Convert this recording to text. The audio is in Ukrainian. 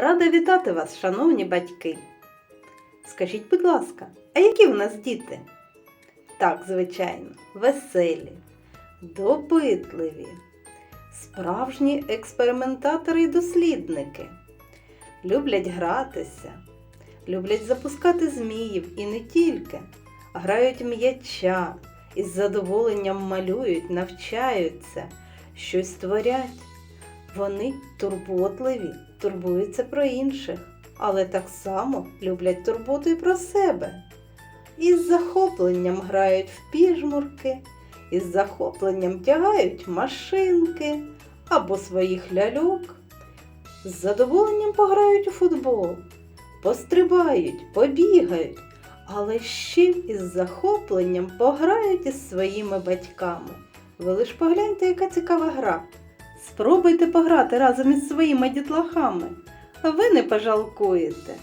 Рада вітати вас, шановні батьки. Скажіть, будь ласка, а які в нас діти? Так, звичайно, веселі, допитливі, справжні експериментатори і дослідники. Люблять гратися, люблять запускати зміїв і не тільки, грають м'яча, із задоволенням малюють, навчаються, щось творять. Вони турботливі, турбуються про інших, але так само люблять турботу і про себе. Із захопленням грають в піжмурки, із захопленням тягають машинки або своїх ляльок. З задоволенням пограють у футбол, пострибають, побігають, але ще із захопленням пограють із своїми батьками. Ви лиш погляньте, яка цікава гра. Спробуйте пограти разом із своїми дітлахами, ви не пожалкуєте.